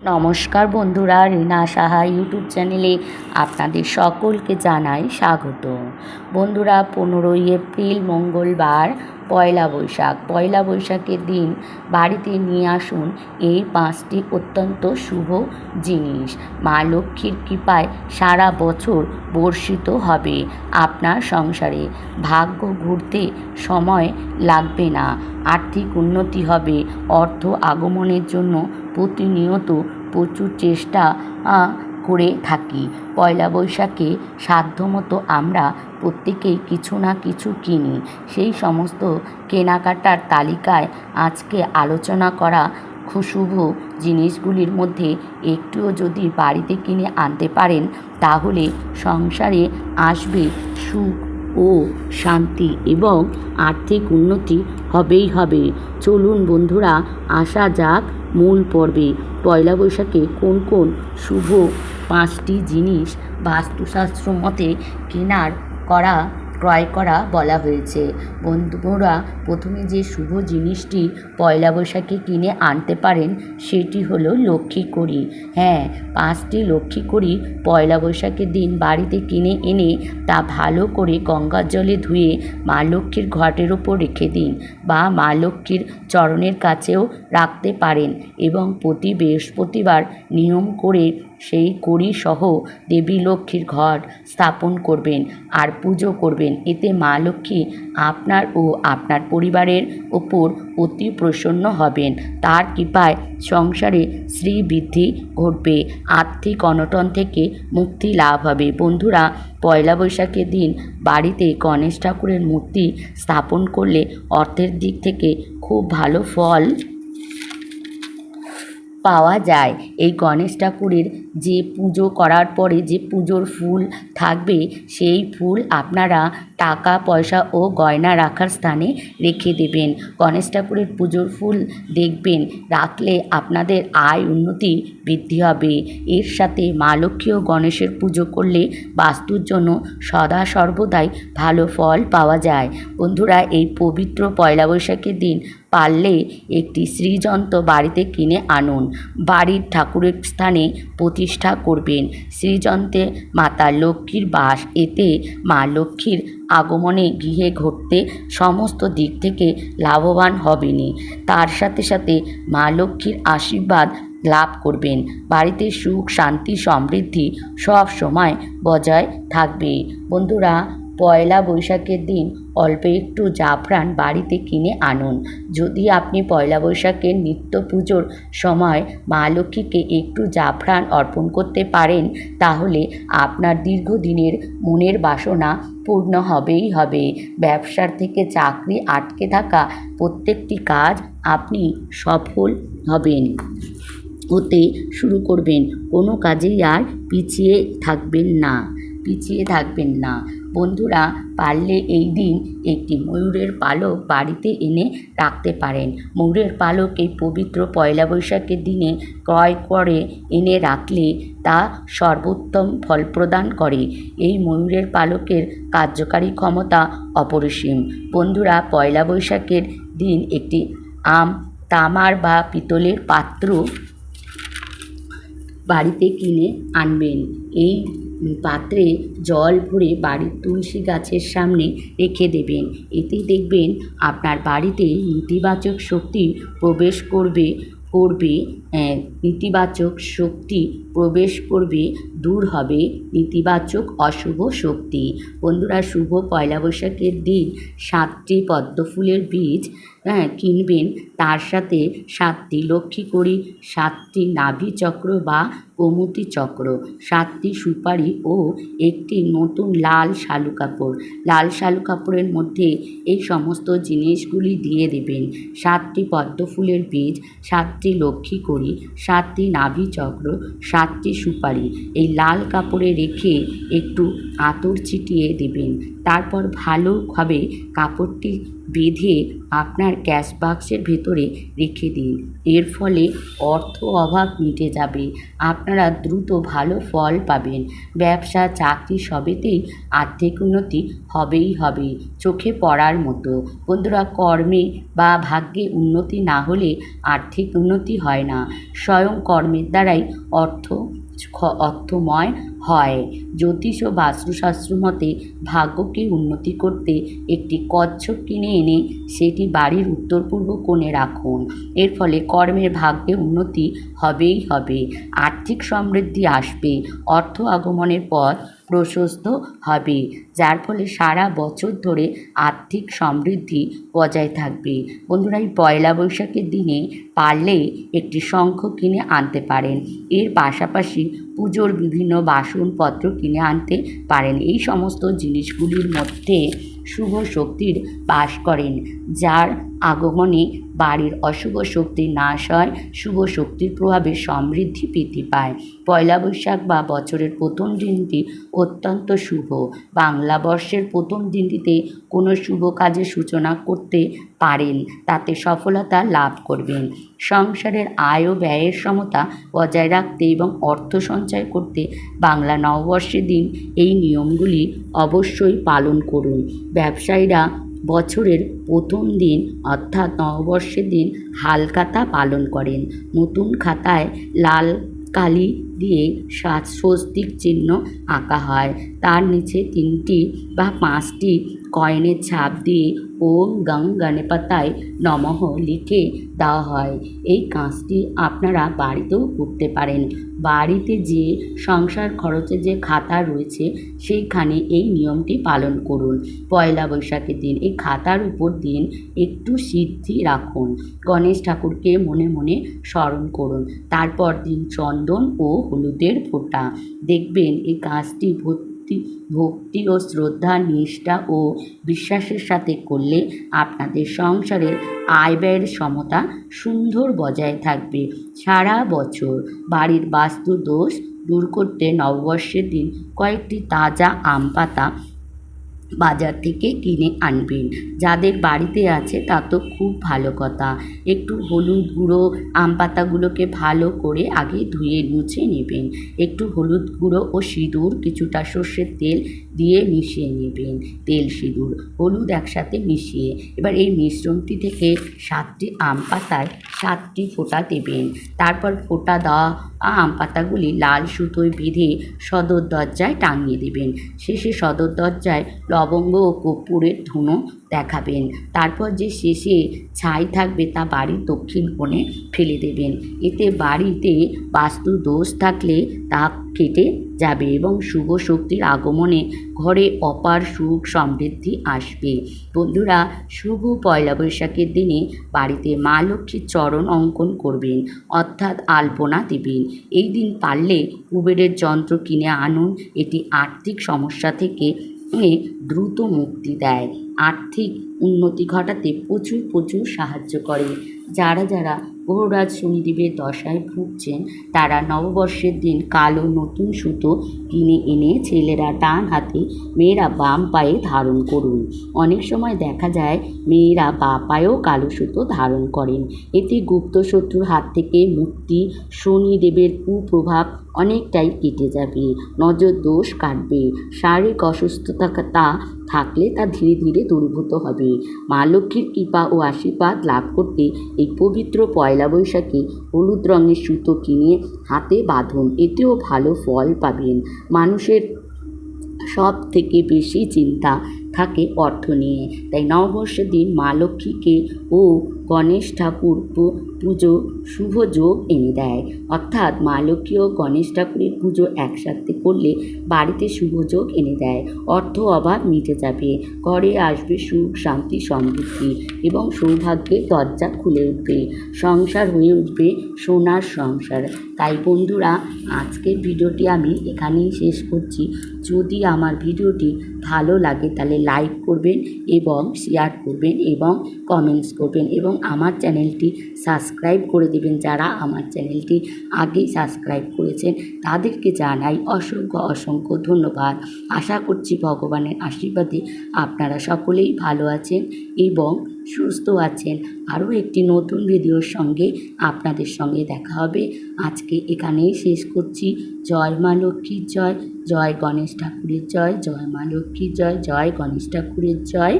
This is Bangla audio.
নমস্কার বন্ধুরা, রিনা সাহা ইউটিউব চ্যানেলে আপনাদের সকলকে জানাই স্বাগত। বন্ধুরা, পনেরোই এপ্রিল, মঙ্গলবার, পয়লা বৈশাখ। পয়লা বৈশাখের দিন বাড়িতে নিয়ে আসুন এই পাঁচটি অত্যন্ত শুভ জিনিস। মা লক্ষ্মীর কৃপায় সারা বছর বর্ষিত হবে আপনার সংসারে। ভাগ্য ঘুরতে সময় লাগবে না। আর্থিক উন্নতি হবে। অর্থ আগমনের জন্য প্রতিনিয়ত প্রচুর চেষ্টা করে থাকি। পয়লা বৈশাখে সাধ্যমতো আমরা প্রত্যেকেই কিছু না কিছু কিনি। সেই সমস্ত কেনাকাটার তালিকায় আজকে আলোচনা করা খুব শুভ জিনিসগুলির মধ্যে একটুও যদি বাড়িতে কিনে আনতে পারেন, তাহলে সংসারে আসবে সুখ ও শান্তি এবং আর্থিক উন্নতি হবেই হবে। চলুন বন্ধুরা, আসা যাক মূল পর্বে। পয়লা বৈশাখে কোন কোন শুভ পাঁচটি জিনিস বাস্তুশাস্ত্র মতে কেনার করা ক্রয় করা বলা হয়েছে। বন্ধুরা, প্রথমে যে শুভ জিনিসটি পয়লা বৈশাখে কিনে আনতে পারেন, সেটি হলো লক্ষ্মী কড়ি। হ্যাঁ পাঁচটি লক্ষ্মী কড়ি পয়লা বৈশাখের দিন বাড়িতে কিনে এনে তা ভালো করে গঙ্গার জলে ধুয়ে মা লক্ষ্মীর ঘটের ওপর রেখে দিন বা মা লক্ষ্মীর চরণের কাছেও রাখতে পারেন এবং প্রতি বৃহস্পতিবার নিয়ম করে সেই কড়ি সহ দেবী লক্ষ্মীর ঘট স্থাপন করবেন আর পুজো করবেন। এতে মা লক্ষ্মী আপনার ও আপনার পরিবারের ওপর অতি প্রসন্ন হবেন। তার কৃপায় সংসারে শ্রীবৃদ্ধি ঘটবে। আর্থিক অনটন থেকে মুক্তি লাভ হবে। বন্ধুরা, পয়লা বৈশাখের দিন বাড়িতে গণেশ ঠাকুরের মূর্তি স্থাপন করলে অর্থের দিক থেকে খুব ভালো ফল পাওয়া যায়। এই গণেশ ঠাকুরের যে পুজো করার পরে যে পুজোর ফুল থাকবে, সেই ফুল আপনারা টাকা, পয়সা ও গয়না রাখার স্থানে রেখে দেবেন। গণেশ ঠাকুরের পুজোর ফুল দেখবেন, রাখলে আপনাদের আয় উন্নতি বৃদ্ধি হবে। এর সাথে মা লক্ষ্মী ও গণেশের পুজো করলে বাস্তুর জন্য সদা সর্বদাই ভালো ফল পাওয়া যায়। বন্ধুরা, এই পবিত্র পয়লা বৈশাখের দিন পারলে একটি শ্রীযন্ত্র বাড়িতে কিনে আনুন। বাড়ির ঠাকুরের স্থানে প্রতিষ্ঠা করবেন। শ্রীযন্ত্রে মাতা লক্ষ্মীর বাস, এতে মা লক্ষ্মীর আগমনে গৃহে ঘটতে সমস্ত দিক থেকে লাভবান হবেনি। তার সাথে সাথে মা লক্ষ্মীর আশীর্বাদ লাভ করবেন। বাড়িতে সুখ, শান্তি, সমৃদ্ধি সব সময় বজায় থাকবে। বন্ধুরা পয়লা বৈশাখের দিন অল্প একটু জাফরান বাড়িতে কিনে আনুন। যদি আপনি পয়লা বৈশাখের নিত্য পুজোর সময় মা লক্ষ্মীকে একটু জাফরান অর্পণ করতে পারেন, তাহলে আপনার দীর্ঘদিনের মনের বাসনা পূর্ণ হবেই হবে। ব্যবসার থেকে চাকরি আটকে থাকা প্রত্যেকটি কাজ আপনি সফল হবেন। হতে শুরু করবেন। কোনো কাজেই আর পিছিয়ে থাকবেন না, পিছিয়ে থাকবেন না। বন্ধুরা পারলে এই দিন একটি ময়ূরের পালক বাড়িতে এনে রাখতে পারেন। ময়ূরের পালক এই পবিত্র পয়লা বৈশাখের দিনে ক্রয় করে এনে রাখলে তা সর্বোত্তম ফল প্রদান করে। এই ময়ূরের পালকের কার্যকারী ক্ষমতা অপরিসীম। বন্ধুরা, পয়লা বৈশাখের দিন একটি আম, তামার বা পিতলের পাত্র বাড়িতে কিনে আনবেন। এই পাত্রে জল ভরে বাড়ির তুলসী গাছের সামনে রেখে দেবেন। এতে দেখবেন আপনার বাড়িতে নেতিবাচক শক্তি প্রবেশ করবে করবে নেতিবাচক শক্তি প্রবেশ করবে, দূর হবে নেতিবাচক অশুভ শক্তি। বন্ধুরা, শুভ পয়লা বৈশাখের দিন সাতটি পদ্ম ফুলের বীজ হ্যাঁ কিনবেন। তার সাথে সাতটি লক্ষ্মী কড়ি, সাতটি নাভি চক্র বা গোমতী চক্র, সাতটি সুপারি ও একটি নতুন লাল শালু কাপড়। লাল শালু কাপড়ের মধ্যে এই সমস্ত জিনিসগুলি দিয়ে দেবেন। সাতটি পদ্ম ফুলের বীজ, সাতটি লক্ষ্মী কড়ি, সাতটি নাভি চক্র, সাতটি সুপারি। এই লাল কাপড়ে রেখে একটু আতর ছিটিয়ে দেবেন। তারপর ভালোভাবে কাপড়টি বেঁধে আপনার ক্যাশ বাক্সের ভেতরে রেখে দিন। এর ফলে অর্থ অভাব মিটে যাবে। আপনারা দ্রুত ভালো ফল পাবেন। ব্যবসা, চাকরি সবেতেই আর্থিক উন্নতি হবেই হবে, চোখে পড়ার মতো। বন্ধুরা, কর্মে বা ভাগ্যে উন্নতি না হলে আর্থিক উন্নতি হয় না। স্বয়ং কর্মের দ্বারাই অর্থ, অর্থময় হয়। জ্যোতিষ ও বাস্তুশাস্ত্র মতে ভাগ্যকে উন্নতি করতে একটি কচ্ছপ কিনে এনে সেটি বাড়ির উত্তর পূর্ব কোণে রাখুন। এর ফলে কর্মের ভাগ্যে উন্নতি হবেই হবে। আর্থিক সমৃদ্ধি আসবে। অর্থ আগমনের পথ প্রশস্ত হবে, যার ফলে সারা বছর ধরে আর্থিক সমৃদ্ধি বজায় থাকবে। বন্ধুরা, এই পয়লা বৈশাখের দিনে পারলে একটি শঙ্খ কিনে আনতে পারেন। এর পাশাপাশি পুজোর বিভিন্ন বাসনপত্র কিনে আনতে পারেন। এই সমস্ত জিনিসগুলির মধ্যে শুভ শক্তির বাস করেন, যার আগমনে বাড়ির অশুভ শক্তি নাশ হয়, শুভ শক্তির প্রভাবে সমৃদ্ধি বৃদ্ধি পায়। পয়লা বৈশাখ বা বছরের প্রথম দিনটি অত্যন্ত শুভ। বাংলা বর্ষের প্রথম দিনটিতে কোনো শুভ কাজের সূচনা করতে পারেন, তাতে সফলতা লাভ করবেন। সংসারের আয় ও ব্যয়ের সমতা বজায় রাখতে এবং অর্থ সঞ্চয় করতে বাংলা নববর্ষের দিন এই নিয়মগুলি অবশ্যই পালন করুন। ব্যবসায়ীরা বছরের প্রথম দিন অর্থাৎ নববর্ষের দিন হালখাতা পালন করেন। নতুন খাতায় লাল কালি দিয়ে সাত স্বস্তিক চিহ্ন আঁকা হয়। তার নিচে তিনটি বা পাঁচটি কয়েনের ছাপ দিয়ে ওম গং পাতায় নমঃ লিখে দেওয়া হয়। এই কাজটি আপনারা বাড়িতেও করতে পারেন। বাড়িতে যে সংসার খরচে যে খাতা রয়েছে, সেইখানে এই নিয়মটি পালন করুন। পয়লা বৈশাখের দিন এই খাতার উপর দিন একটু সিদ্ধি রাখুন। গণেশ ঠাকুরকে মনে মনে স্মরণ করুন। তারপর দিন চন্দন ও হলুদের ফোঁটা। দেখবেন এই কাজটি ভক্তি ভক্তি ও শ্রদ্ধা, নিষ্ঠা ও বিশ্বাসের সাথে করলে আপনাদের সংসারের আয় ব্যয়ের সমতা সুন্দর বজায় থাকবে। সারা বছর বাড়ির বাস্তু দোষ দূর করতে নববর্ষের দিন কয়েকটি তাজা আম পাতা বাজার থেকে কিনে আনবেন। যাদের বাড়িতে আছে, তা তো খুব ভালো কথা। একটু হলুদ গুঁড়ো, আম পাতাগুলোকে ভালো করে আগে ধুয়ে মুছে নেবেন। একটু হলুদ গুঁড়ো ও সিঁদুর, কিছুটা সর্ষের তেল দিয়ে মিশিয়ে নেবেন। তেল, সিঁদুর, হলুদ একসাথে মিশিয়ে এবার এই মিশ্রণটি থেকে সাতটি আম পাতায় সাতটি ফোঁটা দেবেন। তারপর ফোঁটা দেওয়া আম পাতাগুলি লাল সুতোয় বেঁধে সদর দরজায় টাঙিয়ে দেবেন। শেষে সদর দরজায় লবঙ্গ ও কর্পূরের ধুনো দেখাবেন। তারপর যে শেষে ছাই থাকবে তা বাড়ির দক্ষিণ কোণে ফেলে দেবেন। এতে বাড়িতে বাস্তু দোষ থাকলে তা কেটে যাবে এবং শুভ শক্তির আগমনে ঘরে অপার সুখ সমৃদ্ধি আসবে। বন্ধুরা, শুভ পয়লা বৈশাখের দিনে বাড়িতে মা লক্ষ্মীর চরণ অঙ্কন করবেন, অর্থাৎ আলপনা দেবেন। এই দিন পারলে কুবেরের যন্ত্র কিনে আনুন। এটি আর্থিক সমস্যা থেকে দ্রুত মুক্তি দেয়। আর্থিক উন্নতি ঘটাতে প্রচুর প্রচুর সাহায্য করে। যারা যারা গ্রহরাজ শনিদেবের দশায় ভুগছেন। তারা নববর্ষের দিন কালো নতুন সুতো কিনে এনে ছেলেরা ডান হাতে মেয়েরা বাম পায়ে ধারণ করুন। অনেক সময় দেখা যায় মেয়েরা বা পায়েও কালো সুতো ধারণ করেন। এতে গুপ্ত শত্রুর হাত থেকে মুক্তি, শনিদেবের কুপ্রভাব অনেকটাই কেটে যাবে। নজর দোষ কাটবে। শারীরিক অসুস্থতা থাকলে তা ধীরে ধীরে দূরীভূত হবে। মা লক্ষ্মীর কৃপা ও আশীর্বাদ লাভ করতে এই পবিত্র পয়লা বৈশাখে হলুদ রঙের সুতো কিনে হাতে বাঁধুন। এতেও ভালো ফল পাবেন। মানুষের সব থেকে বেশি চিন্তা থাকে অর্থ নিয়ে। তাই নববর্ষের দিন মা লক্ষ্মীকে ও গণেশ ঠাকুর পুজো, শুভ যোগ এনে দেয়। অর্থাৎ মা লক্ষ্মী ও গণেশ ঠাকুরের পুজো একসাথে করলে বাড়িতে শুভ যোগ এনে দেয়। অর্থ অভাব মিটে যাবে। ঘরে আসবে সুখ, শান্তি, সমৃদ্ধি এবং সৌভাগ্যের দরজা খুলে উঠবে। সংসার হয়ে উঠবে সোনার সংসার। তাই বন্ধুরা, আজকের ভিডিওটি আমি এখানেই শেষ করছি। যদি আমার ভিডিওটি ভালো লাগে তাহলে লাইক করবেন এবং শেয়ার করবেন এবং কমেন্টস করবেন এবং আমার চ্যানেলটি সাবস্ক্রাইব করে দেবেন যারা আমার চ্যানেলটি আগেই সাবস্ক্রাইব করেছেন, তাদেরকে জানাই অসংখ্য অসংখ্য ধন্যবাদ। আশা করছি ভগবানের আশীর্বাদে আপনারা সকলেই ভালো আছেন এবং সুস্থ আছেন। আরও একটি নতুন ভিডিওর সঙ্গে আপনাদের সঙ্গে দেখা হবে। আজকে এখানেই শেষ করছি। জয় মা লক্ষ্মীর জয় জয় গণেশ ঠাকুরের জয় জয় মা লক্ষ্মীর জয় জয় গণেশ ঠাকুরের জয়।